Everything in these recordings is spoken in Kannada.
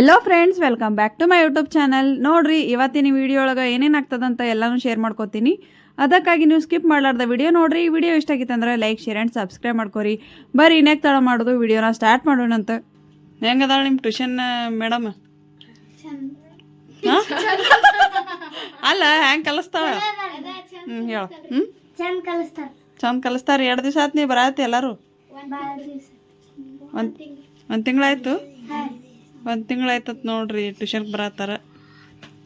Hello friends welcome back to my YouTube channel ನೋಡ್ರಿ ಇವತ್ತಿನ ವಿಡಿಯೋ ಒಳಗೆ ಏನೇನು ಆಗ್ತದಂತ ಎಲ್ಲನೂ ಶೇರ್ ಮಾಡ್ಕೋತೀನಿ. ಅದಕ್ಕಾಗಿ ನೀವು ಸ್ಕಿಪ್ ಮಾಡಲಾರ್ದ ವಿಡಿಯೋ ನೋಡ್ರಿ. ಈ ವಿಡಿಯೋ ಇಷ್ಟ ಆಗಿತ್ತಂದ್ರೆ ಲೈಕ್ ಶೇರ್ ಆ್ಯಂಡ್ ಸಬ್ಸ್ಕ್ರೈಬ್ ಮಾಡ್ಕೊರಿ. ಬರ್ರಿ ಇನ್ನೇಕ್ ತಡ ಮಾಡೋದು ವಿಡಿಯೋನ ಸ್ಟಾರ್ಟ್ ಮಾಡೋಣ ಅಂತ. ಹೆಂಗದಾಳ ನಿಮ್ಮ ಟ್ಯೂಷನ್ ಮೇಡಮ್ ಅಲ್ಲ ಹೆಂಗೆ ಕಲಿಸ್ತಾವ ಹ್ಞೂ ಹೇಳು. ಹ್ಞೂ ಚಂದ ಕಲಿಸ್ತಾರ. ಎರಡು ದಿವಸ ಆತು ನೀವು ಬರತ್ತೆ ಎಲ್ಲರೂ? ಒಂದು ಒಂದು ತಿಂಗಳಾಯ್ತು ಒಂದು ತಿಂಗಳಾಯ್ತತ್ ನೋಡ್ರಿ ಟ್ಯೂಷನ್ಗೆ ಬರತ್ತಾರ.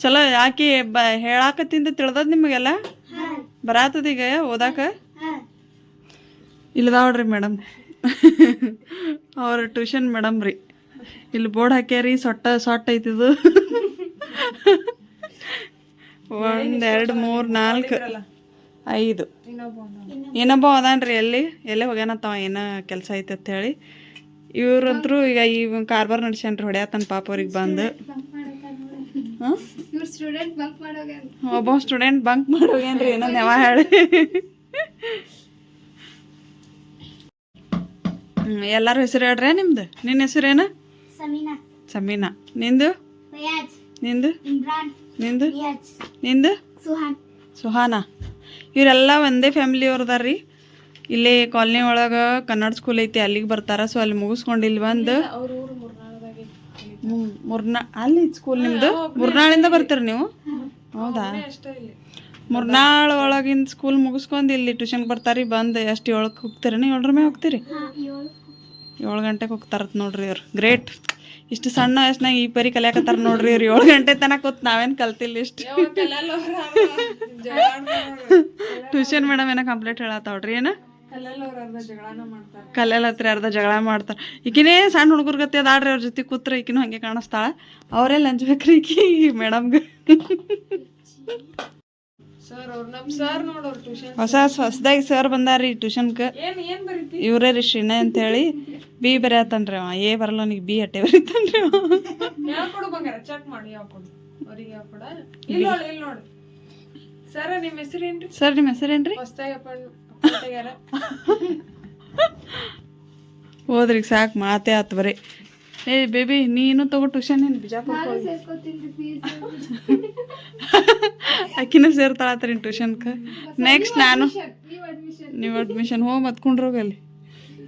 ಚಲೋ ಯಾಕೆ ಬ ಹೇಳಾಕತ್ತಿಂದ ತಿಳ್ದದ ನಿಮಗೆಲ್ಲ? ಬರತ್ತದ ಈಗ ಓದಾಕ? ಇಲ್ಲದಾವ್ರಿ ಮೇಡಮ್. ಅವ್ರ ಟ್ಯೂಷನ್ ಮೇಡಮ್ ರೀ. ಇಲ್ಲಿ ಬೋರ್ಡ್ ಹಾಕ್ಯಾರಿ ಸೊಟ್ಟ ಸೊಟ್ಟ ಐತಿದು. ಒಂದು ಎರಡು ಮೂರು ನಾಲ್ಕು ಐದು. ಇನ್ನೊಬ್ಬ ಅದಾನ್ರಿ ಎಲ್ಲಿ? ಎಲ್ಲೇ ಹೋಗ್ಯಾನತ್ತವ ಏನೋ ಕೆಲಸ ಐತೆ ಅಂತ ಹೇಳಿ. ಇವ್ರಂತ್ರು ಈಗ ಈ ಕಾರ್ಬಾರ್ ನಡ್ಸ್ಯಾನ್ರಿ ಹೊಡ್ಯಾತನ ಪಾಪ ಅವ್ರಿಗೆ ಬಂದು. ಒಬ್ಬ ಸ್ಟೂಡೆಂಟ್ ಬಂಕ್ ಮಾಡೋಗೇನ್ರಿ ಏನೋ ಯಾವ ಹೇಳಿ. ಎಲ್ಲಾರು ಹೆಸರು ಹೇಳ್ರೆ ನಿಮ್ದು? ನಿನ್ನ ಹೆಸರೇನ ಸಮೀನಾ. ಸಮೀನಾ. ನಿಂದು? ನಿಂದು? ನಿಂದು? ನಿಂದು? ಸುಹಾನ್. ಸುಹಾನ. ಇವರೆಲ್ಲ ಒಂದೇ ಫ್ಯಾಮಿಲಿ ಅವ್ರದಾರ್ರಿ. ಇಲ್ಲೇ ಕಾಲನಿ ಒಳಗೆ ಕನ್ನಡ ಸ್ಕೂಲ್ ಐತಿ ಅಲ್ಲಿಗೆ ಬರ್ತಾರ ಸೊ ಅಲ್ಲಿ ಮುಗಿಸ್ಕೊಂಡು ಇಲ್ಲಿ ಬಂದು ಮುರ್ನಾ ಅಲ್ಲಿ ಸ್ಕೂಲ್ ನಿಮ್ದು? ಮುರ್ನಾಳಿಂದ ಬರ್ತೀರ ನೀವು? ಹೌದಾ? ಮುರ್ನಾಳ ಒಳಗಿನ ಸ್ಕೂಲ್ ಮುಗಿಸ್ಕೊಂಡು ಇಲ್ಲಿ ಟ್ಯೂಷನ್ ಬರ್ತಾರಿ ಬಂದು ಎಷ್ಟು ಏಳಕ್ಕೆ ಹೋಗ್ತೀರಿ ಏಳರ ಮೇಲೆ ಹೋಗ್ತೀರಿ? ಏಳು. ಏಳು ಗಂಟೆಗೆ ಹೋಗ್ತಾರತ್ ನೋಡ್ರಿ ಇವ್ರು. ಗ್ರೇಟ್ ಇಷ್ಟು ಸಣ್ಣ ವಯಸ್ಸಿನಾಗ ಈ ಪರಿ ಕಲಿಯಾಕತ್ತಾರ ನೋಡ್ರಿ ಇವ್ರು. ಏಳು ಗಂಟೆ ತನಕ ಕೂತ್ ನಾವೇನು ಕಲ್ತಿಲ್ಲ ಇಷ್ಟು. ಟ್ಯೂಷನ್ ಮೇಡಮ್ ಏನೋ ಕಂಪ್ಲೇಂಟ್ ಹೇಳತ್ತಾವ್ರಿ ಏನ? ಕಲ್ಲೆಲ್ಲ ಹತ್ರ ಅರ್ಧ ಜಗಳ ಮಾಡ್ತಾರ. ಈಕಿನೇ ಸಣ್ಣ ಹುಡುಗರ ಗತಿ ಅದಾಡ್ರಿ ಅವ್ರ ಜೊತೆ ಕೂತ್ರ ಈಕಿನೂ ಹಂಗೆ ಕಾಣಿಸ್ತಾಳ. ಅವರೇ ಲಂಚ್ಬೇಕ್ರಿ ಈಕಿ ಮೇಡಮ್ ಹೊಸ ಹೊಸದಾಗಿ ಸರ್ ಬಂದಾರ್ರಿ ಟ್ಯೂಷನ್ಗೆ ಇವ್ರೆ ರೀ ಶ್ರೀನ ಅಂತ ಹೇಳಿ ಬಿ ಬರೆಯತ್ತನ್ರಿ ಅವ. ಏ ಬರಲ್ಲ ಅವನಿಗೆ ಬಿ ಅಟ್ಟೆ ಬರೀತಾನ್ರಿ ಸರ್ ಯಾಕೊಡು ಬಂಗಾರ? ಚೆಕ್ ಮಾಡಿ ಯಾಕೊಡು ಅವ್ರಿಗೆ ಯಾಕೊಡ ಇಲ್ಲಿ ನೋಡಿ ಇಲ್ಲಿ ನೋಡಿ ಸರ ನಿಮ್ಮ ಹೆಸರೇನ್ರಿ? ಸರ್ ನಿಮ್ಮ ಹೆಸರೇನ್ರಿ? ಹೊಸ್ದಾಗಿ ಅಪಾಯಿಂಟ್ ಆಗ್ಯಾರ ಹೋದ್ರಿ ಸಾಕು ಮಾತೇ ಆತು ಬರೀ ಏ ಬೇಬಿ ನೀನು ತಗೋ ಟ್ಯೂಷನ್ ಏನು ಬಿಜಾಪುರ ಅಕ್ಕಿನೂ ಸೇರ್ತಾಳತ್ರಿ ಟ್ಯೂಷನ್ಗೆ ನೆಕ್ಸ್ಟ್ ನಾನು ನೀವು ಅಡ್ಮಿಷನ್ ನೀವು ಅಡ್ಮಿಷನ್ ಹೋಗಿ ಮತ್ಕೊಂಡ್ರು ಹೋಗಲ್ಲಿ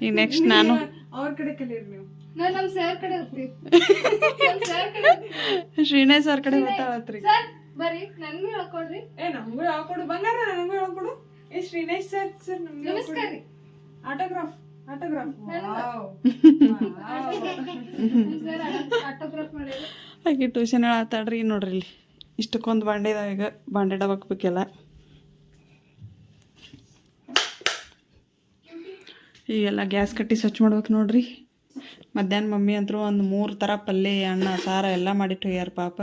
ಈಗ ನೆಕ್ಸ್ಟ್ ನಾನು ಅವ್ರ ಕಡೆ ಕಲೀರಿ ನೀವು. ನಾನು ಸರ್ ಕಡೆ ಹೋಗ್ತೀವಿ ನಮ್ಮ ಸರ್ ಕಡೆ ಶ್ರೀನೇ ಸರ್ ಕಡೆ ಗೊತ್ತಾಳತ್ರಿ ಸರ್ ಬರ್ರಿ ನನ್ಗೂ ಹೇಳ್ಕೊಡ್ರಿ. ಏ ನಮಗೂ ಹೇಳ್ಕೊಡು. ಬಂಗಾರ ನನಗೂ ಹೇಳ್ಕೊಡು. ಏ ಶ್ರೀನೇಶ್ ಸರ್ ಸರ್ ನಮ್ಗೆ ನಮಸ್ಕಾರ ರೀ. ಆಟೋಗ್ರಾಫ್ ಆಕೆ ಟ್ಯೂಷನ್ ನೋಡ್ರಿ ಇಲ್ಲಿ. ಇಷ್ಟಕ್ಕೊಂದು ಬಾಂಡೆ ಇದಾವ ಈಗ ಬಾಂಡೆ ಡಬಕ್ಬೇಕೆಲ್ಲ ಈಗೆಲ್ಲ ಗ್ಯಾಸ್ ಕಟ್ಟಿ ಸ್ವಚ್ಛ ಮಾಡ್ಬೇಕು ನೋಡ್ರಿ. ಮಧ್ಯಾಹ್ನ ಮಮ್ಮಿ ಅಂತರೂ ಒಂದು ಮೂರು ಥರ ಪಲ್ಯ ಅನ್ನ ಸಾರ ಎಲ್ಲ ಮಾಡಿಟ್ಟು ಹೋಗ್ಯಾರ ಪಾಪ.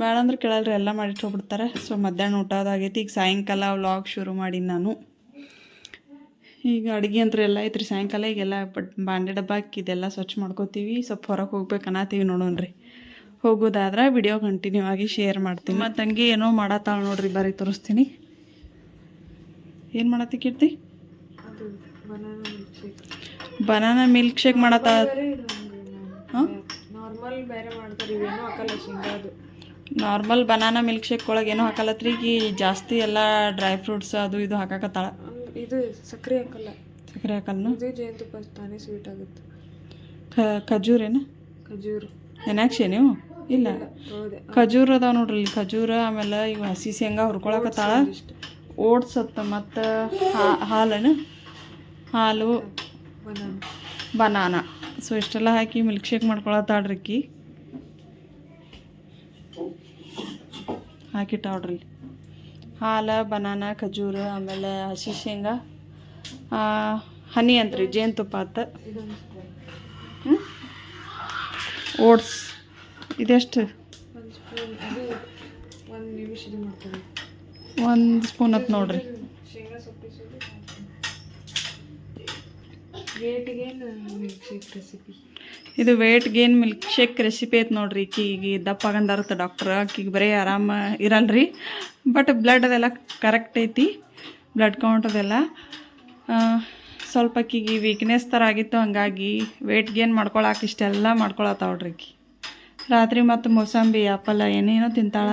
ಭಾಳ ಅಂದ್ರೆ ಕೇಳಲ್ರಿ ಎಲ್ಲ ಮಾಡಿಟ್ಟೋಗ್ಬಿಡ್ತಾರೆ ಸೊ ಮಧ್ಯಾಹ್ನ ಊಟ ಅದಾಗೈತಿ. ಈಗ ಸಾಯಂಕಾಲ ವ್ಲಾಗ್ ಶುರು ಮಾಡಿ ನಾನು. ಈಗ ಅಡುಗೆ ಅಂತೂ ಎಲ್ಲ ಐತ್ರಿ ಸಾಯಂಕಾಲ. ಈಗೆಲ್ಲ ಬಟ್ ಬಾಂಡೆ ಡಬ್ಬ ಇದೆಲ್ಲ ಸ್ವಚ್ಛ ಮಾಡ್ಕೋತೀವಿ. ಸ್ವಲ್ಪ ಹೊರಗೆ ಹೋಗ್ಬೇಕು ಅನ್ನತ್ತೀವಿ ನೋಡೋಣ್ರಿ. ಹೋಗೋದಾದ್ರೆ ವಿಡಿಯೋ ಕಂಟಿನ್ಯೂ ಆಗಿ ಶೇರ್ ಮಾಡ್ತೀನಿ. ಮತ್ತು ತಂಗಿ ಏನೋ ಮಾಡತ್ತಾಳ ನೋಡ್ರಿ ಬರೀ ತೋರಿಸ್ತೀನಿ. ಏನು ಮಾಡತ್ತಿ ಕೀರ್ತಿ? ಬನಾನಾ ಮಿಲ್ಕ್ ಶೇಕ್ ಮಾಡತ್ತ ಹಾಂ? ನಾರ್ಮಲ್ ಬೇರೆ ಮಾಡ್ತಾರೆ ಇವೇನು ಹಾಕಲ್ಲ ಶೇಂಗಾದು. ನಾರ್ಮಲ್ ಬನಾನಾ ಮಿಲ್ಕ್ ಶೇಕ್ ಒಳಗೆ ಏನೋ ಹಾಕಲತ್ರಿ ಈಗ ಜಾಸ್ತಿ ಎಲ್ಲ ಡ್ರೈ ಫ್ರೂಟ್ಸ್ ಅದು ಇದು ಹಾಕಾಕತ್ತಾಳ. ಇದು ಸಕ್ಕರೆ ಹಾಕಲ್ಲ. ಸಕ್ಕರೆ ಹಾಕಲ್ನು? ಇದು ಜೇನುತುಪ್ಪ ತಾನೇ ಸ್ವೀಟ್ ಆಗುತ್ತೆ. ಖಜೂರ್ ಖಜೂರೇನು ಖಜೂರು. ನೆನಾಕ್ಷಿ ನೀವು? ಇಲ್ಲ. ಖಜೂರ್ ಅದಾವ ನೋಡ್ರಿ ಇಲ್ಲಿ ಖಜೂರ ಆಮೇಲೆ ಇವು ಹಸಿ ಶೇಂಗಾ ಹುರ್ಕೊಳಕತ್ತಾಳ. ಓಟ್ಸ್ ಅತ್ತ ಮತ್ತು ಹಾಲೇನು? ಹಾಲು. ಬನಾನಾ. ಸೊ ಇಷ್ಟೆಲ್ಲ ಹಾಕಿ ಮಿಲ್ಕ್ ಶೇಕ್ ಮಾಡ್ಕೊಳತ್ತಾಳ್ರಿ ಹಾಕಿಟ್ಟಾವ್ರಿ ಇಲ್ಲಿ. ಹಾಲು, ಬನಾನ, ಖಜೂರ, ಆಮೇಲೆ ಹಸಿ ಶೇಂಗಾ ಹನಿ ಅಂತ್ರಿ ಜೇನುತುಪ್ಪ ಆತ? ಓಟ್ಸ್. ಇದೆಷ್ಟು? ಒಂದು ಸ್ಪೂನ್ ಅದು ಒಂದು ನಿಮಿಷ ಇದು ಒಂದು ಸ್ಪೂನ್ ಹತ್ ನೋಡ್ರಿ ಶೇಕ್ ರೆಸಿಪಿ ಇದು weight gain milk shake recipe ಐತೆ ನೋಡ್ರಿ. ಈಕಿಗೆ ದಪ್ಪ ಆಗಂದಾರತ್ತ ಡಾಕ್ಟ್ರ್ ಆಕಿಗೆ ಬರೀ ಆರಾಮ ಇರಲ್ರಿ. ಬಟ್ ಬ್ಲಡ್ ಅದೆಲ್ಲ ಕರೆಕ್ಟ್ ಐತಿ. ಬ್ಲಡ್ ಕೌಂಟ್ ಅದೆಲ್ಲ ಸ್ವಲ್ಪ ಆಕಿಗೆ ವೀಕ್ನೆಸ್ ಥರ ಆಗಿತ್ತು, ಹಂಗಾಗಿ ವೇಟ್ ಗೇನ್ ಮಾಡ್ಕೊಳಕ್ಕೆ ಇಷ್ಟೆಲ್ಲ ಮಾಡ್ಕೊಳತ್ತಾವ್ರಿ ಆಕಿ ರಾತ್ರಿ ಮತ್ತು ಮೋಸಂಬಿ ಆಪಲ್ ಏನೇನೋ ತಿಂತಾಳ.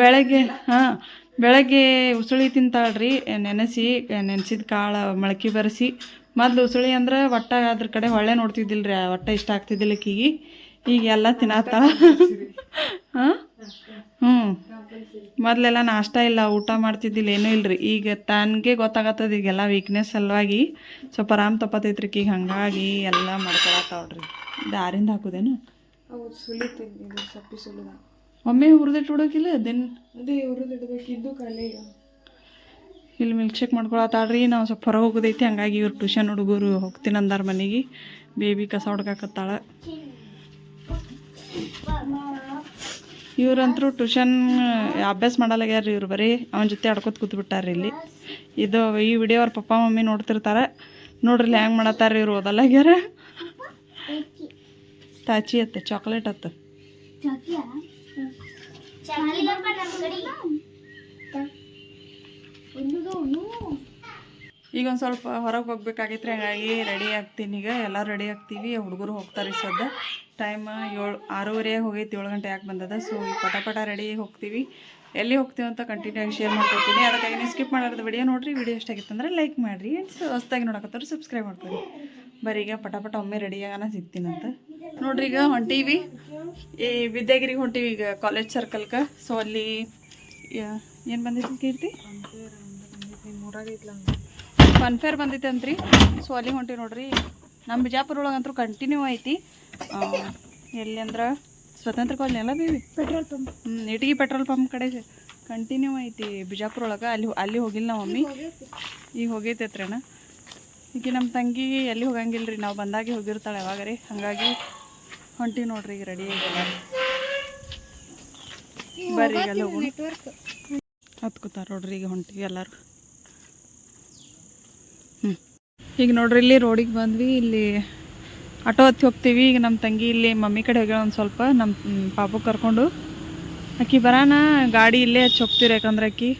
ಬೆಳಗ್ಗೆ, ಹಾಂ, ಬೆಳಗ್ಗೆ ಉಸುಳಿ ತಿಂತಾಳ್ರಿ. ನೆನೆಸಿ, ನೆನೆಸಿದ ಕಾಳು ಮೊಳಕೆ ಬರೆಸಿ ಮೊದ್ಲು ಉಸುಳಿ ಅಂದ್ರೆ ಒಟ್ಟ ಅದ್ರ ಕಡೆ ಹೊಳ್ಳೆ ನೋಡ್ತಿದ್ದಿಲ್ಲ ರೀ ಒಟ್ಟ ಇಷ್ಟ ಆಗ್ತಿದ್ದಿಲ್ಲ ಕೀಗಿ. ಈಗ ಎಲ್ಲ ತಿನ್ನತ್ತಾಳ ಹಾಂ? ಹ್ಞೂ ಮೊದಲೆಲ್ಲ ನಾಷ್ಟ ಇಲ್ಲ ಊಟ ಮಾಡ್ತಿದ್ದಿಲ್ಲ ಏನೂ ಇಲ್ರಿ. ಈಗ ತನಗೆ ಗೊತ್ತಾಗತ್ತದ ಈಗೆಲ್ಲ ವೀಕ್ನೆಸ್ ಸಲುವಾಗಿ ಸ್ವಲ್ಪ ಆರಾಮ್ ತಪ್ಪತೈತ್ರಿ ಈಗ ಹಂಗಾಗಿ ಎಲ್ಲ ಮಾಡ್ಕೊಳತ್ತಾವ್ರಿ ದಾರಿಂದ ಹಾಕುದೇನು? ಒಮ್ಮೆ ಹುರಿದಿಟ್ಟು ಹುಡುಕಿಲ್ಲ ದಿನ? ಅದೇ ಹುರಿದಿಡ್ಬೇಕಿದ್ದು ಈಗ. ಇಲ್ಲಿ ಮಿಲ್ಕ್ ಶೇಕ್ ಮಾಡ್ಕೊಳತ್ತಾಳ್ರಿ. ನಾವು ಸ್ವಲ್ಪ ಹೊರ ಹೋಗೋದೈತಿ. ಹಂಗಾಗಿ ಇವ್ರು ಟ್ಯೂಷನ್ ಹುಡುಗರು ಹೋಗ್ತೀನಿ ಅಂದಾರ ಮನೆಗೆ. ಬೇಬಿ ಕಸ ಹೊಡ್ಕಾಕತ್ತಾಳ. ಇವ್ರಂತರೂ ಟ್ಯೂಷನ್ ಅಭ್ಯಾಸ ಮಾಡಲ್ಲಾಗ್ಯಾರ ಇವ್ರು ಬರೀ. ಅವನ ಜೊತೆ ಆಡ್ಕೊತ ಕೂತ್ಬಿಟ್ಟಾರ ಇಲ್ಲಿ. ಇದು ಈ ವಿಡಿಯೋ ಅವ್ರ ಪಪ್ಪ, ಮಮ್ಮಿ ನೋಡ್ತಿರ್ತಾರೆ. ನೋಡ್ರಿ ಹೆಂಗೆ ಮಾಡತ್ತಾರ ಇವ್ರು ಓದಲಾಗ್ಯಾರ. ತಾಚಿ ಅತ್ತ ಚಾಕ್ಲೇಟ್ ಅತ್ತ. ಈಗ ಒಂದು ಸ್ವಲ್ಪ ಹೊರಗೆ ಹೋಗ್ಬೇಕಾಗಿತ್ತು ಹಂಗಾಗಿ ರೆಡಿ ಆಗ್ತೀನಿ ಈಗ. ಎಲ್ಲ ರೆಡಿ ಆಗ್ತೀವಿ. ಹುಡುಗರು ಹೋಗ್ತಾರೆ ಸದ್ಯ ಟೈಮ್ ಏಳು, ಆರೂವರೆ ಹೋಗೈತಿ, ಏಳು ಗಂಟೆ ಯಾಕೆ ಬಂದದ? ಸೊ ಈಗ ಪಟ ರೆಡಿ ಹೋಗ್ತೀವಿ. ಎಲ್ಲಿ ಹೋಗ್ತೀವಿ ಅಂತ ಕಂಟಿನ್ಯೂ ಶೇರ್ ಮಾಡ್ಕೊತೀನಿ. ಅದಕ್ಕಾಗಿ ನೀವು ಸ್ಕಿಪ್ ಮಾಡೋದು ವಿಡಿಯೋ ನೋಡಿರಿ. ವಿಡಿಯೋ ಇಷ್ಟ ಆಗಿತ್ತು ಅಂದ್ರೆ ಲೈಕ್ ಮಾಡಿರಿ. ಆ್ಯಂಡ್ ಹೊಸ್ದಾಗಿ ನೋಡಕತ್ತವ್ರು ಸಬ್ಸ್ಕ್ರೈಬ್ ಮಾಡ್ಕೊರಿ ಬರೀ ಈಗ ಪಟ ಪಟ ಒಮ್ಮೆ ರೆಡಿ ಆಗೋಣ ಸಿಗ್ತೀನಂತ ನೋಡ್ರಿ ಈಗ ಹೊಂಟೀವಿ ಈ ವಿದ್ಯಾಗಿರಿಗೆ ಹೊಂಟೀವಿ ಈಗ ಕಾಲೇಜ್ ಸರ್ಕಲ್ಗೆ ಸೊ ಅಲ್ಲಿ ಏನು ಬಂದಿತ್ತು ಕೀರ್ತಿ? ಫನ್ಫೇರ್ ಬಂದೈತೆ ಅಂತ್ರಿ. ಸೊ ಅಲ್ಲಿ ಹೊಂಟಿ ನೋಡ್ರಿ. ನಮ್ಮ ಬಿಜಾಪುರ ಒಳಗಂತೂ ಕಂಟಿನ್ಯೂ ಐತಿ ಎಲ್ಲಿ ಅಂದ್ರೆ ಸ್ವತಂತ್ರ ಕಾಲೇಜ್ ಎಲ್ಲ ಬೇಬಿ ಪೆಟ್ರೋಲ್ ಪಂಪ್ ಹ್ಞೂ ಇಟಗಿ ಪೆಟ್ರೋಲ್ ಪಂಪ್ ಕಡೆ ಕಂಟಿನ್ಯೂ ಐತಿ ಬಿಜಾಪುರ ಒಳಗೆ ಅಲ್ಲಿ ಅಲ್ಲಿ ಹೋಗಿಲ್ಲ ನಾವು ಮಮ್ಮಿ ಈಗ ಹೋಗೈತೈತ್ರಣ್ಣ ಈಗ ನಮ್ಮ ತಂಗಿ ಎಲ್ಲಿ ಹೋಗಂಗಿಲ್ಲ ರೀ ನಾವು ಬಂದಾಗೆ ಹೋಗಿರ್ತಾಳೆ ಯಾವಾಗ ರೀ? ಹಾಗಾಗಿ ಹೊಂಟಿ ನೋಡ್ರಿ ಈಗ ರೆಡಿ ಆಗಿಲ್ಲ ಬರ್ರಿ ಈಗ ಅಲ್ಲಿ ಹೋಗಿ ಹತ್ಕೋತಾರೆ ಹತ್ಕೋತಾರ ನೋಡ್ರಿ ಈಗ ಹೊಂಟಿವಿ ಎಲ್ಲರೂ ಹ್ಞೂ ಈಗ ನೋಡ್ರಿ, ಇಲ್ಲಿ ರೋಡಿಗೆ ಬಂದ್ವಿ, ಇಲ್ಲಿ ಆಟೋ ಹತ್ತಿ ಹೋಗ್ತೀವಿ. ಈಗ ನಮ್ಮ ತಂಗಿ ಇಲ್ಲಿ ಮಮ್ಮಿ ಕಡೆ ಹೋಗ್ಯಾಳ ಒಂದು ಸ್ವಲ್ಪ ನಮ್ಮ ಪಾಪು ಕರ್ಕೊಂಡು. ಅಕ್ಕಿ ಬರಾನ, ಗಾಡಿ ಇಲ್ಲೇ ಹಚ್ಚಿ ಹೋಗ್ತೀರಿ ಯಾಕಂದ್ರೆ ಆಕಿ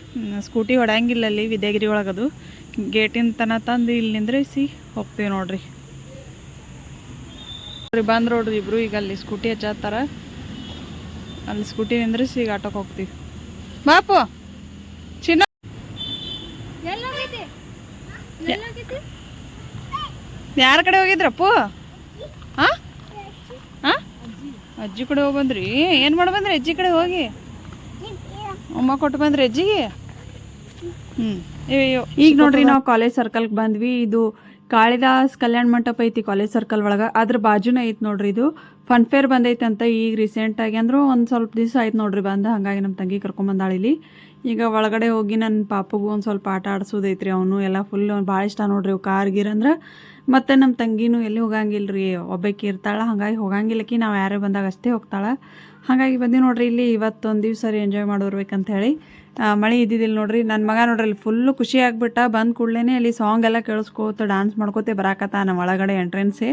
ಸ್ಕೂಟಿ ಹೊಡ್ಯಾಂಗಿಲ್ಲ ಅಲ್ಲಿ ವಿದ್ಯಾಗಿರಿ ಒಳಗದು ಗೇಟಿನ ತನ ತಂದು ಇಲ್ಲಿ ನಿಂದ್ರಿಸಿ ಹೋಗ್ತೀವಿ ನೋಡ್ರಿ. ಬಂದು ನೋಡ್ರಿ ಇಬ್ರು ಈಗ ಅಲ್ಲಿ ಸ್ಕೂಟಿ ಹಚ್ಚಾತಾರ. ಅಲ್ಲಿ ಸ್ಕೂಟಿ ನಿಂದ್ರಿಸಿ ಈಗ ಆಟೋಕ್ಕೆ ಹೋಗ್ತೀವಿ. ಬಾಪು! ಯಾರ ಕಡೆ ಹೋಗಿದ್ರಪ್ಪು ಹಾ ಹಾ ಅಜ್ಜಿ. ಕಡೆ ಹೋಗಿ ಬಂದ್ರಿ? ಏನು ಮಾಡಿ ಬಂದ್ರಿ ಅಜ್ಜಿ ಕಡೆ ಹೋಗಿ? ಅಮ್ಮ ಕೊಟ್ಟು ಬಂದ್ರಿ ಅಜ್ಜಿಗೆ? ಹ್ಞೂ ಅಯ್ಯೋ. ಈಗ ನೋಡ್ರಿ ನಾವು ಕಾಲೇಜ್ ಸರ್ಕಲ್ಗೆ ಬಂದ್ವಿ. ಇದು ಕಾಳಿದಾಸ್ ಕಲ್ಯಾಣ ಮಂಟಪ ಐತಿ ಕಾಲೇಜ್ ಸರ್ಕಲ್ ಒಳಗೆ. ಅದ್ರ ಬಾಜುನ ಐತಿ ನೋಡ್ರಿ ಇದು. ಫನ್ ಫೇರ್ ಬಂದೈತೆ ಅಂತ ಈಗ ರೀಸೆಂಟಾಗಿ ಅಂದ್ರೆ ಒಂದು ಸ್ವಲ್ಪ ದಿವಸ ಆಯ್ತು ನೋಡ್ರಿ ಬಂದು. ಹಾಗಾಗಿ ನಮ್ಮ ತಂಗಿ ಕರ್ಕೊಂಬಂದಾಳ ಇಲ್ಲಿ. ಈಗ ಒಳಗಡೆ ಹೋಗಿ ನನ್ನ ಪಾಪಗೂ ಒಂದು ಸ್ವಲ್ಪ ಆಟ ಆಡ್ಸೋದೈತ್ರಿ ಅವನು. ಎಲ್ಲ ಫುಲ್ ಭಾಳ ಇಷ್ಟ ನೋಡ್ರಿ ಅವು ಕಾರ್ ಗೀರ್ ಅಂದ್ರೆ. ಮತ್ತು ನಮ್ಮ ತಂಗಿನೂ ಎಲ್ಲಿ ಹೋಗಂಗಿಲ್ಲ ರೀ ಒಬ್ಬಾಕಿ ಇರ್ತಾಳೆ, ಹಾಗಾಗಿ ಹೋಗಂಗಿಲ್ಲಕಿ, ನಾವು ಯಾರೇ ಬಂದಾಗ ಅಷ್ಟೇ ಹೋಗ್ತಾಳೆ. ಹಾಗಾಗಿ ಬಂದು ನೋಡ್ರಿ, ಇಲ್ಲಿ ಇವತ್ತೊಂದು ದಿವಸ ರೀ ಎಂಜಾಯ್ ಮಾಡಿರ್ಬೇಕಂತ ಹೇಳಿ. ಮಳೆ ಇದ್ದಿದ್ದಿಲ್ಲ ನೋಡ್ರಿ ನನ್ನ ಮಗ ನೋಡ್ರಿ, ಅಲ್ಲಿ ಫುಲ್ಲು ಖುಷಿ ಆಗ್ಬಿಟ್ಟ, ಬಂದ ಕೂಡಲೇ ಅಲ್ಲಿ ಸಾಂಗ್ ಎಲ್ಲ ಕೇಳಿಸ್ಕೋತ ಡ್ಯಾನ್ಸ್ ಮಾಡ್ಕೋತೆ ಬರಾಕತ್ತ ನಮ್ಮ ಒಳಗಡೆ ಎಂಟ್ರೆನ್ಸೇ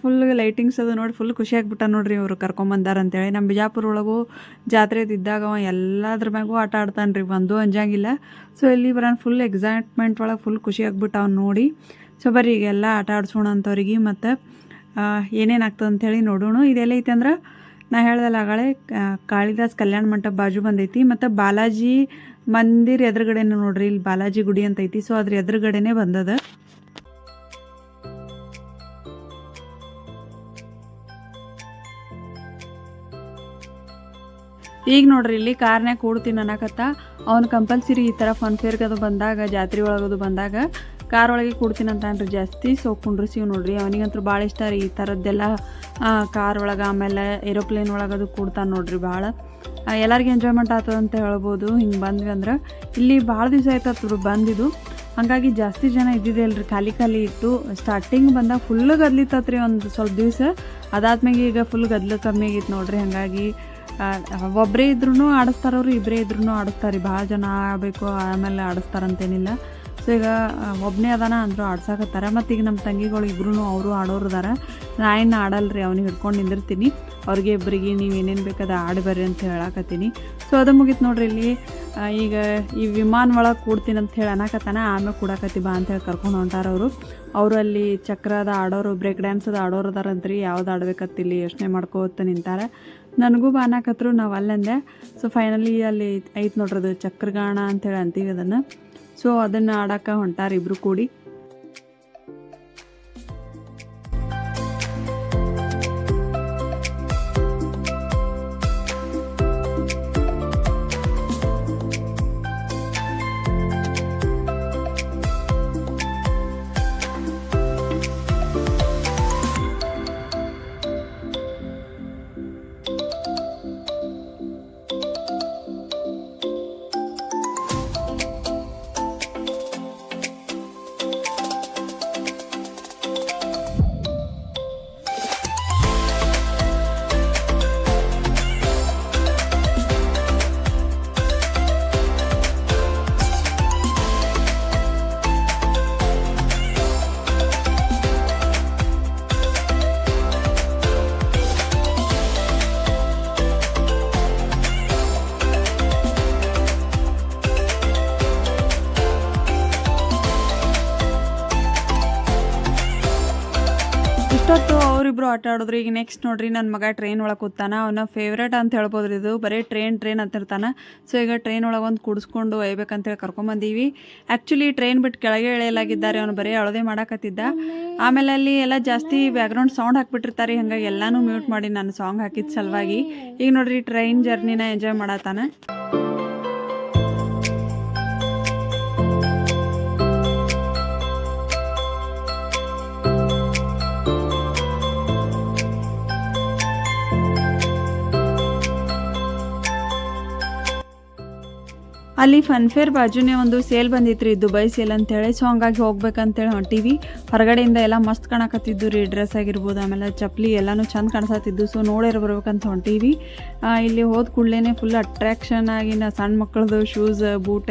ಫುಲ್ ಲೈಟಿಂಗ್ಸ್ ಅದು ನೋಡಿ ಫುಲ್ ಖುಷಿ ಆಗ್ಬಿಟ್ಟ ನೋಡ್ರಿ ಇವರು ಕರ್ಕೊಂಬಂದಾರ ಅಂತೇಳಿ ನಮ್ಮ ಬಿಜಾಪುರ ಒಳಗೂ ಜಾತ್ರೆ ಇದ್ದಾಗ ಅವ ಎಲ್ಲದ್ರ ಮ್ಯಾಗೂ ಆಟ ಆಡ್ತಾನೆ ರೀ ಬಂದು ಅಂಜಂಗಿಲ್ಲ. ಸೊ ಇಲ್ಲಿ ಬರೋಣ ಫುಲ್ ಎಕ್ಸೈಟ್ಮೆಂಟ್ ಒಳಗೆ ಫುಲ್ ಖುಷಿ ಆಗ್ಬಿಟ್ಟು ಅವ್ನು ನೋಡಿ. ಸೊ ಬರ್ರಿ ಈಗೆಲ್ಲ ಆಟ ಆಡ್ಸೋಣ ಅಂಥವ್ರಿಗೆ ಮತ್ತು ಏನೇನು ಆಗ್ತದೆ ಅಂಥೇಳಿ ನೋಡೋಣ. ಇದೆಲ್ಲ ಐತೆ ಅಂದ್ರೆ, ನಾ ಹೇಳ್ದಲ್ಲ ಆಗಳೇ ಕಾಳಿದಾಸ್ ಕಲ್ಯಾಣ ಮಂಟಪ ಬಾಜು ಬಂದೈತಿ. ಮತ್ತು ಬಾಲಾಜಿ ಮಂದಿರ ಎದುರುಗಡೆನೂ ನೋಡ್ರಿ, ಇಲ್ಲಿ ಬಾಲಾಜಿ ಗುಡಿ ಅಂತ ಐತಿ ಸೊ ಅದ್ರ ಎದುರುಗಡೆನೇ ಬಂದದ. ಈಗ ನೋಡ್ರಿ, ಇಲ್ಲಿ ಕಾರ್ನ್ಯಾಗ ಕೂಡ್ತೀನಿ ಅನ್ನಕತ್ತ. ಅವ್ನು ಕಂಪಲ್ಸರಿ ಈ ಥರ ಫನ್ ಫೇರ್ಗೆ ಅದು ಬಂದಾಗ, ಜಾತ್ರೆ ಒಳಗದು ಬಂದಾಗ ಕಾರ್ ಒಳಗೆ ಕೂಡ್ತೀನಿ ಅಂತ ಅನ್ರಿ ಜಾಸ್ತಿ? ಸೊ ಕುಂಡ್ರಿಸಿವ್ ನೋಡ್ರಿ. ಅವನಿಗಂತೂ ಭಾಳ ಇಷ್ಟ ರೀ ಈ ಥರದ್ದೆಲ್ಲ ಕಾರ್ ಒಳಗೆ ಆಮೇಲೆ ಏರೋಪ್ಲೇನ್ ಒಳಗದು ಕೂಡ್ತಾನೆ ನೋಡ್ರಿ ಭಾಳ ಎಲ್ಲರಿಗೂ ಎಂಜಾಯ್ಮೆಂಟ್ ಆಗ್ತದ ಅಂತ ಹೇಳ್ಬೋದು. ಹಿಂಗೆ ಬಂದ್ವಿ ಅಂದ್ರೆ ಇಲ್ಲಿ ಭಾಳ ದಿವಸ ಆಯ್ತು ಬಂದಿದ್ದು ಹಾಗಾಗಿ ಜಾಸ್ತಿ ಜನ ಇದ್ದಿದ್ದೆ ಅಲ್ರಿ ಖಾಲಿ ಖಾಲಿ ಇತ್ತು. ಸ್ಟಾರ್ಟಿಂಗ್ ಬಂದಾಗ ಫುಲ್ ಗದ್ಲಿತ್ತತ್ರಿ ಒಂದು ಸ್ವಲ್ಪ ದಿವಸ. ಅದಾದ್ಮೇಲೆ ಈಗ ಫುಲ್ ಗದ್ಲು ಕಮ್ಮಿ ಆಗಿತ್ತು ನೋಡ್ರಿ. ಹಾಗಾಗಿ ಒಬ್ಬರೇ ಇದ್ರೂ ಆಡಿಸ್ತಾರವ್ರು ಇಬ್ಬರೇ ಇದ್ರೂ ಆಡಿಸ್ತಾರೆ ಭಾಳ ಜನ ಆಗಬೇಕು, ಆಮೇಲೆ ಆಡಿಸ್ತಾರಂತೇನಿಲ್ಲ. ಸೊ ಈಗ ಒಬ್ಬನೇ ಅದಾನ ಅಂದರು ಆಡ್ಸಾಕತ್ತಾರ. ಮತ್ತು ಈಗ ನಮ್ಮ ತಂಗಿಗಳು ಇಬ್ರು ಅವರು ಆಡೋರು ಅದಾರ ನಾ ಏನು ಆಡಲ್ರಿ, ಅವ್ನಿಗೆ ಹಿಡ್ಕೊಂಡು ನಿಂದಿರ್ತೀನಿ. ಅವ್ರಿಗೆ ಇಬ್ಬರಿಗೆ ನೀವು ಏನೇನು ಬೇಕಾದ ಆಡಿ ಬರ್ರಿ ಅಂತ ಹೇಳಕತ್ತೀನಿ. ಸೊ ಅದು ಮುಗೀತು ನೋಡ್ರಿ ಇಲ್ಲಿ ಈಗ ಈ ವಿಮಾನ ಒಳಗೆ ಕೂಡ್ತೀನಿ ಅಂತ ಹೇಳಿ ಅನ್ನಕತ್ತಾನ ಆಮೇಲೆ ಕೂಡಕತ್ತಿ ಬಾ ಅಂತೇಳಿ ಕರ್ಕೊಂಡು ಹೊಂಟಾರ ಅವರು. ಅವರು ಅಲ್ಲಿ ಚಕ್ರದ ಆಡೋರು, ಬ್ರೇಕ್ ಡ್ಯಾನ್ಸದ ಆಡೋರು ಅದಾರಂತ್ರಿ ಯಾವ್ದು ಆಡ್ಬೇಕತ್ತ ಇಲ್ಲಿ ಯೋಚನೆ ಮಾಡ್ಕೋತ ನಿಂತಾರೆ. ನನಗೂ ಬಾ ಅನ್ನಕತ್ರು ನಾವು ಅಲ್ಲಂದೆ ಸೊ ಫೈನಲಿ ಅಲ್ಲಿ ಐತೆ ನೋಡ್ರದು ಚಕ್ರಗಾಣ ಅಂತೇಳಿ ಅಂತೀವಿ ಅದನ್ನು. ಸೊ ಅದನ್ನು ಆಡೋಕೆ ಹೊಂಟಾರ ಇಬ್ರು ಕೂಡಿ. ಇಷ್ಟೊತ್ತು ಅವರಿಬ್ರು ಆಟ ಆಡಿದ್ರು. ಈಗ ನೆಕ್ಸ್ಟ್ ನೋಡ್ರಿ ನನ್ನ ಮಗ ಟ್ರೈನ್ ಒಳಗೆ ಕೂತಾನ. ಅವನ ಫೇವ್ರೇಟ್ ಅಂತ ಹೇಳ್ಬೋದ್ರಿ ಇದು. ಬರೀ ಟ್ರೈನ್ ಟ್ರೈನ್ ಅಂತಿರ್ತಾನೆ ಸೊ ಈಗ ಟ್ರೈನ್ ಒಳಗೆ ಒಂದು ಕುಡಿಸ್ಕೊಂಡು ಒಯ್ಬೇಕಂತೇಳಿ ಕರ್ಕೊಂಬಂದೀವಿ ಆ್ಯಕ್ಚುಲಿ ಟ್ರೈನ್ ಬಿಟ್ಟು ಕೆಳಗೆ ಎಳೆಯಲಾಗಿದ್ದಾರೆ. ಅವನು ಬರೀ ಅಳದೆ ಮಾಡಾಕತ್ತಿದ್ದ. ಆಮೇಲೆ ಅಲ್ಲಿ ಎಲ್ಲ ಜಾಸ್ತಿ ಬ್ಯಾಕ್ಗ್ರೌಂಡ್ ಸೌಂಡ್ ಹಾಕ್ಬಿಟ್ಟಿರ್ತಾರೆ. ಹಂಗಾಗಿ ಎಲ್ಲಾನು ಮ್ಯೂಟ್ ಮಾಡಿ ನಾನು ಸಾಂಗ್ ಹಾಕಿದ ಸಲುವಾಗಿ. ಈಗ ನೋಡ್ರಿ ಟ್ರೈನ್ ಜರ್ನಿನ ಎಂಜಾಯ್ ಮಾಡತ್ತಾನ. ಅಲ್ಲಿ ಫನ್ಫೇರ್ ಬಾಜುನೇ ಒಂದು ಸೇಲ್ ಬಂದಿತ್ರಿ ದುಬೈ ಸೇಲ್ ಅಂತೇಳಿ. ಸೊ ಹಂಗಾಗಿ ಹೋಗ್ಬೇಕಂತೇಳಿ ಹೊಂಟಿವಿ ಹೊರಗಡೆಯಿಂದ ಎಲ್ಲ ಮಸ್ತ್ ಕಾಣಕತ್ತಿದ್ದು ರೀ ಡ್ರೆಸ್ ಆಗಿರ್ಬೋದು, ಆಮೇಲೆ ಚಪ್ಪಲಿ ಎಲ್ಲನೂ ಚಂದ ಕಾಣಿಸತ್ತಿದ್ದು. ಸೊ ನೋಡಿರ ಬರ್ಬೇಕಂತ ಹೊಂಟೀವಿ. ಇಲ್ಲಿ ಹೋದ ಕೂಡಲೇ ಫುಲ್ ಅಟ್ರಾಕ್ಷನ್ ಆಗಿ ನಾ ಸಣ್ಣ ಮಕ್ಕಳದು ಶೂಸ್ ಬೂಟ್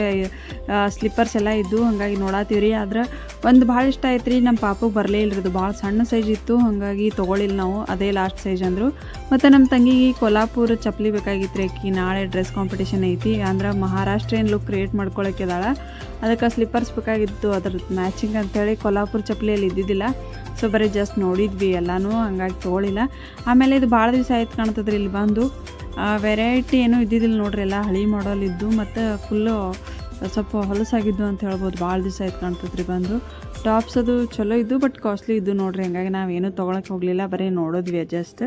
ಸ್ಲಿಪ್ಪರ್ಸ್ ಎಲ್ಲ ಇದ್ದು, ಹಂಗಾಗಿ ನೋಡತ್ತೀವಿ ಆದ್ರೆ ಒಂದು ಭಾಳ ಇಷ್ಟ ಆಯ್ತು ರೀ ನಮ್ಮ ಪಾಪಗೆ ಬರಲೇ ಇಲ್ರಿ. ಅದು ಭಾಳ ಸಣ್ಣ ಸೈಜ್ ಇತ್ತು, ಹಾಗಾಗಿ ತೊಗೊಳಿಲ್ಲ ನಾವು, ಅದೇ ಲಾಸ್ಟ್ ಸೈಜ್ ಅಂದರು. ಮತ್ತು ನಮ್ಮ ತಂಗಿಗೆ ಕೊಲ್ಹಾಪುರ ಚಪ್ಪಲಿ ಬೇಕಾಗಿತ್ತು ರೀ ನಾಳೆ ಡ್ರೆಸ್ ಕಾಂಪಿಟೇಷನ್ ಐತಿ. ಅಂದ್ರೆ ಮಹಾರಾಷ್ಟ್ರೀಯನ್ ಲುಕ್ ಕ್ರಿಯೇಟ್ ಮಾಡ್ಕೊಳಕ್ಕೆ ಇದಾಳ. ಅದಕ್ಕೆ ಸ್ಲಿಪ್ಪರ್ಸ್ ಬೇಕಾಗಿತ್ತು, ಅದ್ರ ಮ್ಯಾಚಿಂಗ್ ಅಂತೇಳಿ ಕೊಲ್ಹಾಪುರ ಚಪ್ಪಲಿಯಲ್ಲಿ ಇದ್ದಿದ್ದಿಲ್ಲ. ಸೊ ಬರೀ ಜಸ್ಟ್ ನೋಡಿದ್ವಿ ಎಲ್ಲನೂ, ಹಂಗಾಗಿ ತೊಗೊಳಿಲ್ಲ. ಆಮೇಲೆ ಇದು ಭಾಳ ದಿವಸ ಆಯ್ತು ಕಾಣ್ತದ್ರಿ ಇಲ್ಲಿ ಬಂದು. ವೆರೈಟಿ ಏನೂ ಇದ್ದಿದ್ದಿಲ್ಲ ನೋಡ್ರಿ, ಎಲ್ಲ ಹಳಿ ಮಾಡಲ್ ಇದ್ದು ಮತ್ತು ಫುಲ್ಲು ಸ್ವಲ್ಪ ಹೊಲಸಾಗಿದ್ದು ಅಂತ ಹೇಳ್ಬೋದು. ಭಾಳ ದಿವಸ ಆಯ್ತು ಕಾಣ್ತದ್ರಿ ಬಂದು. ಟಾಪ್ಸ್ ಅದು ಚಲೋ ಇದ್ದು ಬಟ್ ಕಾಸ್ಟ್ಲಿ ಇದ್ದು ನೋಡ್ರಿ, ಹಂಗಾಗಿ ನಾವೇನು ತೊಗೊಳಕ್ಕೆ ಹೋಗಲಿಲ್ಲ. ಬರೀ ನೋಡೋದ್ವಿ ಜಸ್ಟ್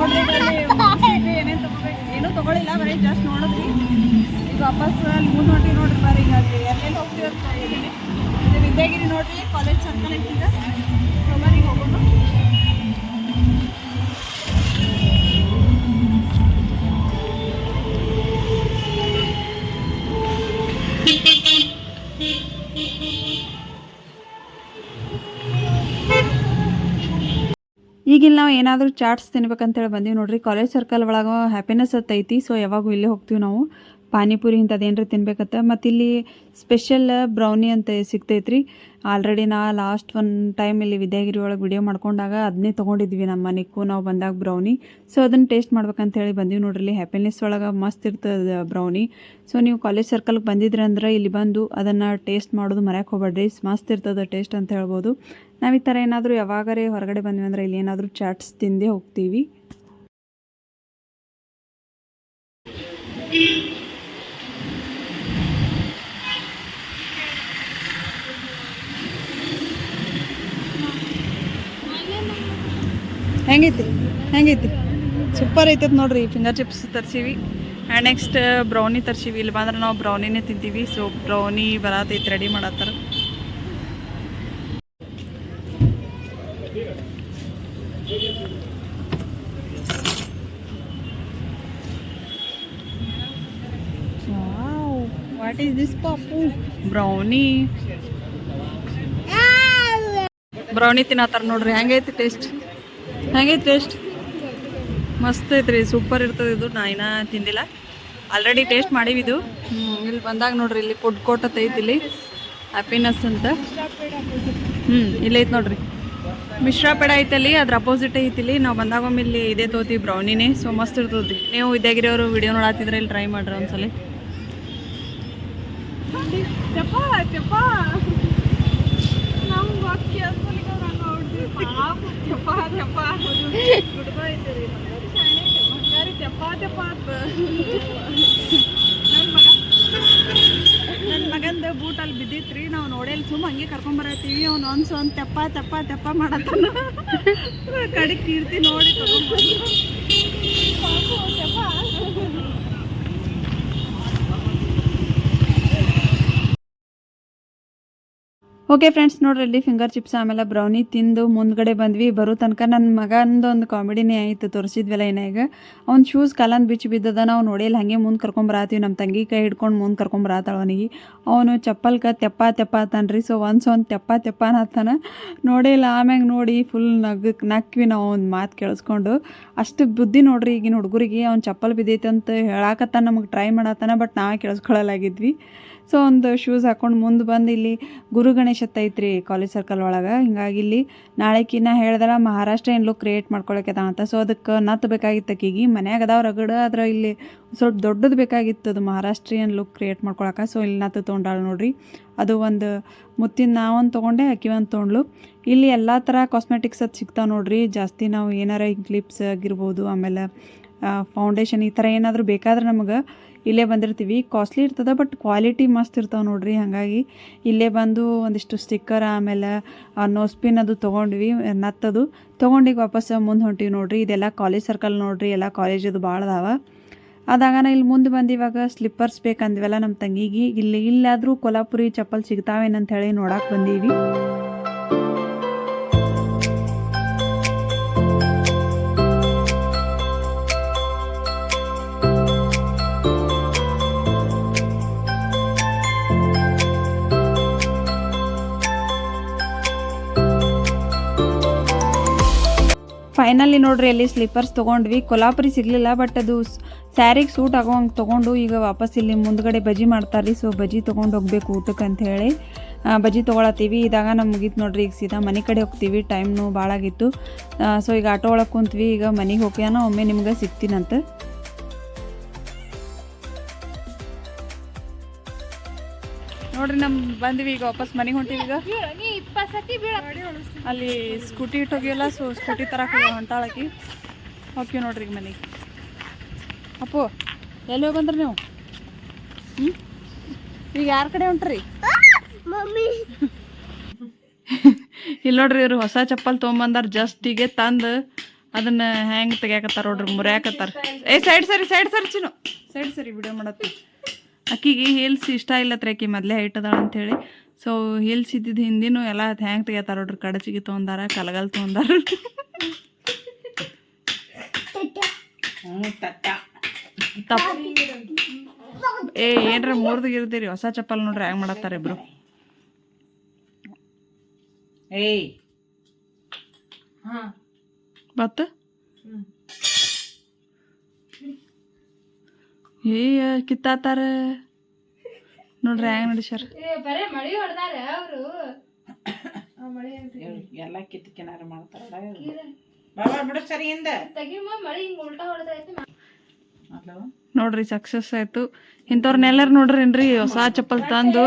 ತಗೋಬೇಕು ಏನೂ ಬರೀ ಜಸ್ಟ್ ಈಗ ವಾಪಸ್ ನೋಡ್ರಿ ಈಗ ಎಲ್ಲೆಲ್ಲಿ ಅಂತ ವಿದ್ಯಾಗಿರಿ ನೋಡ್ರಿ ಕಾಲೇಜ್ ಸರ್ಕಲ್ ಐತಿ ಈಗ ಸೊ ಈಗಿಲ್ಲಿ ನಾವು ಏನಾದರೂ ಚಾಟ್ಸ್ ತಿನ್ಬೇಕಂತೇಳಿ ಬಂದೀವಿ ನೋಡ್ರಿ. ಕಾಲೇಜ್ ಸರ್ಕಲ್ ಒಳಗೆ ಹ್ಯಾಪಿನೆಸ್ ಐತಿ ಸೊ ಯಾವಾಗೂ ಇಲ್ಲೇ ಹೋಗ್ತೀವಿ ನಾವು. ಪಾನಿಪುರಿ ಇಂಥದ್ದು ಏನಾರ ತಿನ್ಬೇಕತ್ತ ಮತ್ತು ಇಲ್ಲಿ ಸ್ಪೆಷಲ್ ಬ್ರೌನಿ ಅಂತ ಸಿಗ್ತೈತ್ರಿ. ಆಲ್ರೆಡಿ ನಾ ಲಾಸ್ಟ್ ಒನ್ ಟೈಮ್ ಇಲ್ಲಿ ವಿದ್ಯಾಗಿರಿ ಒಳಗೆ ವಿಡಿಯೋ ಮಾಡ್ಕೊಂಡಾಗ ಅದನ್ನೇ ತೊಗೊಂಡಿದ್ವಿ ನಮ್ಮ ಮನೆಗೂ. ನಾವು ಬಂದಾಗ ಬ್ರೌನಿ ಸೊ ಅದನ್ನು ಟೇಸ್ಟ್ ಮಾಡ್ಬೇಕಂತ ಹೇಳಿ ಬಂದೀವಿ ನೋಡ್ರಿ ಇಲ್ಲಿ. ಹ್ಯಾಪಿನೆಸ್ ಒಳಗೆ ಮಸ್ತ್ ಇರ್ತದೆ ಬ್ರೌನಿ ಸೊ ನೀವು ಕಾಲೇಜ್ ಸರ್ಕಲ್ಗೆ ಬಂದಿದ್ರಿ ಅಂದ್ರೆ ಇಲ್ಲಿ ಬಂದು ಅದನ್ನು ಟೇಸ್ಟ್ ಮಾಡೋದು ಮರ್ಯಾಕೆ ಹೋಗ್ಬೇಡ್ರಿ. ಮಸ್ತ್ ಇರ್ತದೆ ಟೇಸ್ಟ್ ಅಂತ ಹೇಳ್ಬೋದು. ನಾವು ಈ ಥರ ಏನಾದರೂ ಯಾವಾಗರೇ ಹೊರಗಡೆ ಬಂದ್ವಿ ಅಂದ್ರೆ ಇಲ್ಲಿ ಏನಾದರೂ ಚಾಟ್ಸ್ ತಿಂದೇ ಹೋಗ್ತೀವಿ. ಹೆಂಗೈತಿ? ಹೆಂಗೈತಿ? ಸೂಪರ್ ಐತೈತೆ ನೋಡ್ರಿ ಫಿಂಗರ್ ಚಿಪ್ಸ್ ತರ್ಸೀವಿ. ಆ್ಯಂಡ್ ನೆಕ್ಸ್ಟ್ ಬ್ರೌನಿ ತರ್ಸಿವಿ. ಇಲ್ಲಿ ಬಂದ್ರೆ ನಾವು ಬ್ರೌನಿನೇ ತಿಂತೀವಿ. ಸೊ ಬ್ರೌನಿ ಬರತೈತೆ ರೆಡಿ ಮಾಡತ್ತಾರ. ಈಸ್ ದಿಸ್ ಪಾಪು ಬ್ರೌನಿ ತಿನ್ನತ್ತಾರ ನೋಡ್ರಿ. ಹೆಂಗೈತಿ ಟೇಸ್ಟ್ ಹೆಂಗೈತಿ ಟೇಸ್ಟ್ ಮಸ್ತ್ ಐತ್ರಿ. ಸೂಪರ್ ಇರ್ತದೆ ಇದು. ನಾ ಇನ್ನ ತಿಂದಿಲ್ಲ. ಆಲ್ರೆಡಿ ಟೇಸ್ಟ್ ಮಾಡೀವಿ ಇದು. ಹ್ಮ್, ಇಲ್ಲಿ ಬಂದಾಗ ನೋಡ್ರಿ ಇಲ್ಲಿ ಫುಡ್ ಕೋರ್ಟ್ ಐತಿ ಇಲ್ಲಿ. ಹ್ಯಾಪಿನೆಸ್ ಅಂತ. ಹ್ಞೂ ಇಲ್ಲೈತೆ ನೋಡ್ರಿ. ಮಿಶ್ರಾ ಪೇಡ ಐತಲ್ಲಿ ಅದ್ರ ಅಪೋಸಿಟ್ ಐತಿಲಿ ನಾವು ಬಂದಾಗ ಒಮ್ಮೆ ಇಲ್ಲಿ ಇದೇ ತೋತಿ ಬ್ರೌನಿನೇ ಸೊ ಮಸ್ತ್ ಇರ್ತದ್ರಿ ನೀವು ಇದಾಗಿರೋರು ವಿಡಿಯೋ ನೋಡಾತಿದ್ರೆ ಇಲ್ಲಿ ಟ್ರೈ ಮಾಡ್ರಿ ಒಂದ್ಸಲ. ತೆಪ್ಪ ತೆಪ್ಪ ನಮ್ಗೆ ಅಕ್ಕಿ ಅವ್ರು ಹಂಗೆ ಹೊಡ್ದ್ವಿ. ಪಾಪ ತೆಪ್ಪ ತೆಪ್ಪ ಅನ್ನೋದು ಗುಡ್ಗೋ ರೀ ಬಂಗಾರಿ ತೆಪ್ಪ ತೆಪ್ಪ ಅಂತ. ನನ್ ಮಗ ನನ್ನ ಮಗಂದ ಬೂಟ್ ಅಲ್ಲಿ ರೀ ನಾವು ನೋಡೇಲಿ ಸುಮ್ಮ ಹಂಗೆ ಕರ್ಕೊಂಬರತ್ತೀವಿ ಅವ್ನು ಅನ್ಸು ಒಂದು ತೆಪ್ಪ ತೆಪ್ಪ ತೆಪ್ಪ ಮಾಡತ್ತಾನ ಕಡೆ ಕೀರ್ತಿ ನೋಡಿ ತಗೊಂಡ್ಬಂದು. ಪಾಪು ತೆಪ್ಪ. ಓಕೆ ಫ್ರೆಂಡ್ಸ್ ನೋಡ್ರಿ ಇಲ್ಲಿ ಫಿಂಗರ್ ಚಿಪ್ಸ್ ಆಮೇಲೆ ಬ್ರೌನಿ ತಿಂದು ಮುಂದ್ಗಡೆ ಬಂದ್ವಿ. ಬರೋ ತನಕ ನನ್ನ ಮಗಂದು ಒಂದು ಕಾಮಿಡಿನೇ ಆಯಿತು, ತೋರಿಸಿದ್ವಲ್ಲ ಏನಾಗ ಅವ್ನು ಶೂಸ್ ಕಲನ್ ಬಿಚ್ಚಿ ಬಿದ್ದದ, ನಾವು ನೋಡಿಲ್ಲ ಹಾಗೆ ಮುಂದೆ ಕರ್ಕೊಂಬರಾತೀವಿ ನಮ್ಮ ತಂಗಿ ಕೈ ಹಿಡ್ಕೊಂಡು ಮುಂದೆ ಕರ್ಕೊಂಬರಾತಾಳ ಅವನಿಗೆ. ಅವನು ಚಪ್ಪಲ್ಕ ತೆಪ್ಪ ತೆಪ್ಪ ತನ್ರಿ ಸೊ ಒಂದು ತೆಪ್ಪ ತೆಪ್ಪ ಅನ್ನತ್ತಾನ ನೋಡಿಲ್ಲ ಆಮ್ಯಾಗ ನೋಡಿ ಫುಲ್ ನಗ್, ನಕ್ವಿ ನಾವು ಒಂದು ಮಾತು ಕೇಳಿಸ್ಕೊಂಡು. ಅಷ್ಟು ಬುದ್ಧಿ ನೋಡ್ರಿ, ಈಗಿನ ಹುಡುಗರಿಗೆ ಅವ್ನು ಚಪ್ಪಲ್ ಬಿದ್ದೈತೆ ಅಂತ ಹೇಳಾಕತ್ತಾನ, ನಮಗೆ ಟ್ರೈ ಮಾಡತ್ತಾನ ಬಟ್ ನಾವೇ ಕೇಳಿಸ್ಕೊಳ್ಳಲಾಗಿದ್ವಿ ಸೊ ಒಂದು ಶೂಸ್ ಹಾಕೊಂಡು ಮುಂದೆ ಬಂದು ಇಲ್ಲಿ ಗುರು ಗಣೇಶ್ ಐತ್ರಿ ಕಾಲೇಜ್ ಸರ್ಕಲ್ ಒಳಗೆ. ಹಿಂಗಾಗಿ ಇಲ್ಲಿ ನಾಳೆಕಿನ್ನ ಹೇಳ್ದಲ್ಲ ಮಹಾರಾಷ್ಟ್ರ ಏನು ಲುಕ್ ಕ್ರಿಯೇಟ್ ಮಾಡ್ಕೊಳಕ್ಕೆ ಅಂತ. ಸೊ ಅದಕ್ಕೆ ನತ್ತು ಬೇಕಾಗಿತ್ತು ಆಕಿಗೆ ಮನ್ಯಾಗ ಅದಾವ ರಗಡ, ಆದ್ರೆ ಇಲ್ಲಿ ಸ್ವಲ್ಪ ದೊಡ್ಡದು ಬೇಕಾಗಿತ್ತು ಅದು ಮಹಾರಾಷ್ಟ್ರಿಯನ್ ಲುಕ್ ಕ್ರಿಯೇಟ್ ಮಾಡ್ಕೊಳಕ್ಕೆ ಸೊ ಇಲ್ಲಿ ನತ್ತು ತೊಗೊಂಡಾಳ ನೋಡ್ರಿ. ಅದು ಒಂದು ಮುತ್ತಿನ ನಾವೊಂದು ತೊಗೊಂಡೆ ಆಕಿ ಒಂದು ತೊಗೊಂಡ್ಲು ಇಲ್ಲಿ ಎಲ್ಲ ಥರ ಕಾಸ್ಮೆಟಿಕ್ಸ್ ಅದು ಸಿಗ್ತಾವೆ ನೋಡ್ರಿ. ಜಾಸ್ತಿ ನಾವು ಏನಾರ ಕ್ಲಿಪ್ಸ್ ಆಗಿರ್ಬೋದು, ಆಮೇಲೆ ಫೌಂಡೇಶನ್ ಈ ಥರ ಏನಾದರೂ ಬೇಕಾದ್ರೆ ನಮಗೆ ಇಲ್ಲೇ ಬಂದಿರ್ತೀವಿ. ಕಾಸ್ಟ್ಲಿ ಇರ್ತದೆ ಬಟ್ ಕ್ವಾಲಿಟಿ ಮಸ್ತ್ ಇರ್ತಾವೆ ನೋಡ್ರಿ. ಹಾಗಾಗಿ ಇಲ್ಲೇ ಬಂದು ಒಂದಿಷ್ಟು ಸ್ಟಿಕ್ಕರ್ ಆಮೇಲೆ ನೋಸ್ಪಿನ್ ಅದು ತೊಗೊಂಡ್ವಿ, ನತ್ತದು. ಈಗ ವಾಪಸ್ ಮುಂದೆ ಹೊಂಟಿವಿ ನೋಡ್ರಿ. ಇದೆಲ್ಲ ಕಾಲೇಜ್ ಸರ್ಕಲ್ ನೋಡ್ರಿ, ಎಲ್ಲ ಕಾಲೇಜದು ಭಾಳ ಅದಾವ. ನಾ ಇಲ್ಲಿ ಮುಂದೆ ಬಂದು ಇವಾಗ ಸ್ಲಿಪ್ಪರ್ಸ್ ಬೇಕಂದ್ವಲ್ಲ ನಮ್ಮ ತಂಗಿಗೆ. ಇಲ್ಲಿ ಇಲ್ಲಾದರೂ ಕೊಲ್ಹಾಪುರಿ, ಚಪ್ಪಲ್ ಸಿಗ್ತಾವೇನಂತ ಹೇಳಿ ನೋಡಕ್ಕೆ ಬಂದೀವಿ. ಫೈನಲಿ ನೋಡ್ರಿ, ಅಲ್ಲಿ ಸ್ಲಿಪ್ಪರ್ಸ್ ತೊಗೊಂಡ್ವಿ. ಕೊಲಾಪುರಿ ಸಿಗಲಿಲ್ಲ ಬಟ್ ಅದು ಸ್ಯಾರಿಗೆ ಸೂಟ್ ಆಗೋಂಗೆ ತೊಗೊಂಡು ಈಗ ವಾಪಸ್ ಇಲ್ಲಿ ಮುಂದ್ಗಡೆ ಬಜ್ಜಿ ಮಾಡ್ತಾರೆ ಸೊ ಬಜ್ಜಿ ತೊಗೊಂಡು ಹೋಗ್ಬೇಕು ಊಟಕ್ಕೆ ಅಂತ ಹೇಳಿ. ಬಜ್ಜಿ ತೊಗೊಳತ್ತೀವಿ. ಇದಾಗ ನಮ್ಗೆ ಮುಗೀತು ನೋಡ್ರಿ, ಈಗ ಸೀದಾ ಮನೆ ಕಡೆ ಹೋಗ್ತೀವಿ. ಟೈಮ್ನು ಭಾಳ ಆಗಿತ್ತು. ಸೊ ಈಗ ಆಟೋ ಒಳಗೆ ಕುಂತ್ವಿ. ಈಗ ಮನೆಗೆ ಹೋಗ್ಯಾನ, ಒಮ್ಮೆ ನಿಮ್ಗೆ ಸಿಗ್ತೀನಂತ. ನೋಡ್ರಿ ನಮ್ಮ ಬಂದ್ವಿ, ಈಗ ವಾಪಸ್ ಮನೆಗೆ ಹೊಂಟೀವಿ ಈಗ. ಅಲ್ಲಿ ಸ್ಕೂಟಿ ಇಟ್ಟೋಗಿಲ್ಲ ಸೊ ಸ್ಕೂಟಿ ತರ ಹೊಂಟಾಳಕಿ ಓಕೆ ನೋಡ್ರಿ ಈಗ ಮನೆಗೆ. ಅಪ್ಪು ಎಲ್ಲಿ ಹೋಗಂದ್ರೆ ನೀವು? ಹ್ಞೂ ಈಗ ಯಾರ ಕಡೆ ಹೊಂಟ್ರಿ? ಮಮ್ಮಿ. ಇಲ್ಲಿ ನೋಡ್ರಿ ಇವ್ರು ಹೊಸ ಚಪ್ಪಲ್ ತೊಗೊಂಬಂದಾರ ಜಸ್ಟ್ ಈಗ ತಂದು ಅದನ್ನ ಹೆಂಗೆ ತೆಗ್ಯಾಕತ್ತಾರ ನೋಡ್ರಿ ಮುರ್ಯಾಕತ್ತಾರ. ಏ ಸೈಡ್ ಸರಿ ಸೈಡ್ ಸರಿ ಚಿನ್ನು. ಸೈಡ್ ಸರಿ ವಿಡಿಯೋ ಮಾಡತ್ತಿ. ಅಕ್ಕಿಗೆ ಹೀಲ್ಸ್ ಇಷ್ಟ ಇಲ್ಲತ್ರಿ ಆಕಿ ಮೊದಲೇ ಹೈಟ್ ಅದಾಳ ಅಂತೇಳಿ ಸೊ ಹೀಲ್ಸ್ ಇದ್ದಿದ್ದು ಹಿಂದಿನೂ ಎಲ್ಲ ಹ್ಯಾಂಗೆ ತೆಗಿತಾರ ನೋಡ್ರಿ. ಕಡಚಿಗೆ ತೊಗೊಂಡಾರ ಕಲಗಲ್ ತೊಗೊಂಡಾರ. ಏ ಏನ್ರ ಮೂರ್ದು ಇರ್ತೀರಿ ಹೊಸ ಚಪ್ಪಲ್ ನೋಡ್ರಿ ಹ್ಯಾಂಗ್ ಮಾಡತ್ತಾರ ಇಬ್ರು. ಏಯ್. ಬತ್ತ. ಏ ಕಿತ್ತಾತಾರ. ನೋಡ್ರಿ ಹ್ಯಾಂಗ ನಡಿಸ್ಯಾರ? ಬರೇ ಮಳಿ ಹೊಡೆದಾರ ಅವರು. ಎಲ್ಲ ಕಿತ್ತಕಿನಾರ ಮಾಡ್ತಾರಲ್ಲ ಬಾಬಾ ಬಿಡು ಸರಿ ಹಿಂದ. ತೆಗಿಮ ಮಳಿ ಹಿಂಗ್ ಉಲ್ಟಾ ಹೊಡೆದೈತಿ ಅಲ್ವಾ ನೋಡ್ರಿ ಸಕ್ಸಸ್ ಆಯ್ತು. ಇಂಥವ್ರನ್ನೆಲ್ಲರೂ ನೋಡ್ರಿ ಹೊಸ ಚಪ್ಪಲ್ ತಂದು.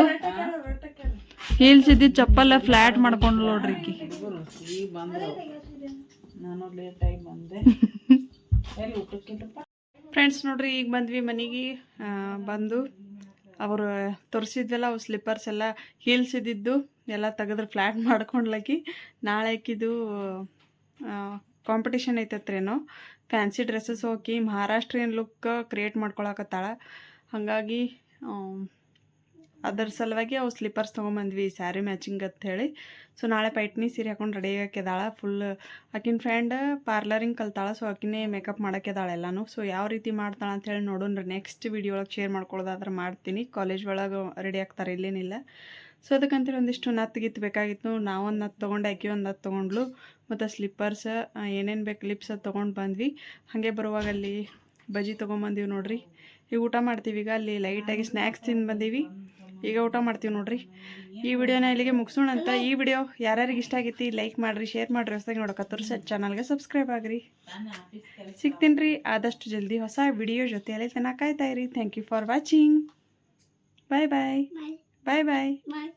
ಹೀಲ್ಸ್ ಇದ್ದಿದ್ದು ಚಪ್ಪಲ್ ಫ್ಲಾಟ್ ಮಾಡ್ಕೊಂಡು ನೋಡ್ರಿ ನಾನು ಲೇಟಾಗಿ ಬಂದೆ. ಫ್ರೆಂಡ್ಸ್ ನೋಡ್ರಿ ಈಗ ಬಂದ್ವಿ ಮನೆಗೆ. ಬಂದು. ಅವರು ತೋರಿಸಿದ್ವಲ್ಲ ಅವು ಸ್ಲಿಪ್ಪರ್ಸ್ ಎಲ್ಲ ಹೀಲ್ಸ್ ಇದ್ದಿದ್ದು, ಎಲ್ಲ ತೆಗೆದ್ರೆ ಫ್ಲ್ಯಾಟ್ ಮಾಡ್ಕೊಂಡ್ಲಕ್ಕಿ ನಾಳೆ ಆಕಿದು ಕಾಂಪಿಟೇಷನ್ ಐತತ್ರೇನೋ ಫ್ಯಾನ್ಸಿ ಡ್ರೆಸ್ಸಸ್ ಹೋಗಿ ಮಹಾರಾಷ್ಟ್ರಿಯನ್ ಲುಕ್ ಕ್ರಿಯೇಟ್ ಮಾಡ್ಕೊಳಕತ್ತಾಳ. ಹಾಗಾಗಿ ಅದ್ರ ಸಲುವಾಗಿ ಅವು ಸ್ಲಿಪ್ಪರ್ಸ್ ತೊಗೊಂಬಂದ್ವಿ ಸ್ಯಾರಿ ಮ್ಯಾಚಿಂಗ್ ಅಂತ ಹೇಳಿ ಸೊ ನಾಳೆ ಪೈಟ್ನಿ ಸೀರೆ ಹಾಕೊಂಡು ರೆಡಿ ಹಾಕಿದಾಳ ಫುಲ್ ಆಕಿನ ಫ್ರೆಂಡ್ ಪಾರ್ಲರಿಂಗ್ ಕಲ್ತಾಳ ಸೊ ಆಕಿನೇ ಮೇಕಪ್ ಮಾಡೋಕ್ಕೆದಾಳ ಎಲ್ಲಾನು. ಸೊ ಯಾವ ರೀತಿ ಮಾಡ್ತಾಳ ಅಂತ ಹೇಳಿ ನೋಡೋಣ ನೆಕ್ಸ್ಟ್ ವಿಡಿಯೋ ಒಳಗೆ ಶೇರ್ ಮಾಡ್ಕೊಳ್ಳೋದಾದ್ರೆ ಮಾಡ್ತೀನಿ. ಕಾಲೇಜ್ ಒಳಗೆ ರೆಡಿ ಆಗ್ತಾರೆ ಇಲ್ಲೇನಿಲ್ಲ ಸೊ ಅದಕ್ಕಂತೇಳಿ ಒಂದಿಷ್ಟು ನತ್ತು ಗಿತ್ತು ಬೇಕಾಗಿತ್ತು ನಾವೊಂದು ನತ್ತು ತೊಗೊಂಡು, ಆಕಿ ಒಂದು ನತ್ತು ತೊಗೊಂಡ್ಲು. ಮತ್ತು ಸ್ಲಿಪ್ಪರ್ಸ್ ಏನೇನು ಬೇಕು ಲಿಪ್ಸ್ ಅದು ತೊಗೊಂಡು ಬಂದ್ವಿ. ಹಾಗೆ ಬರುವಾಗ ಅಲ್ಲಿ ಬಜ್ಜಿ ತೊಗೊಂಬಂದೀವಿ ನೋಡ್ರಿ. ಈಗ ಊಟ ಮಾಡ್ತೀವಿ ಈಗ ಅಲ್ಲಿ ಲೈಟಾಗಿ ಸ್ನ್ಯಾಕ್ಸ್ ತಿಂದು ಬಂದೀವಿ. ಈಗ ಊಟ ಮಾಡ್ತೀವಿ ನೋಡ್ರಿ. ಈ ವಿಡಿಯೋನ ಇಲ್ಲಿಗೆ ಮುಗಿಸೋಣ ಅಂತ. ಈ ವಿಡಿಯೋ ಯಾರ್ಯಾರಿಗೆ ಇಷ್ಟ ಆಗೈತಿ ಲೈಕ್ ಮಾಡಿರಿ ಶೇರ್ ಮಾಡ್ರಿ. ಹೊಸದಾಗಿ ನೋಡೋಕತ್ತರು ಸರ್ ಚಾನಲ್ಗೆ ಸಬ್ಸ್ಕ್ರೈಬ್ ಆಗಿರಿ. ಸಿಗ್ತೀನಿ ರೀ. ಆದಷ್ಟು ಜಲ್ದಿ ಹೊಸ ವಿಡಿಯೋ ಜೊತೆಯಲ್ಲಿ ತನಕ ಕಾಯ್ತಾ ಇರಿ. Thank you for watching bye bye bye bye bye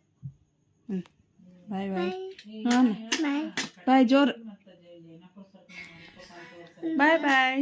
ಹ್ಞೂ ಬಾಯ್ ಬಾಯ್ ಹಾಂ ಬಾಯ್ ಜೋರ್. ಬಾಯ್ ಬಾಯ್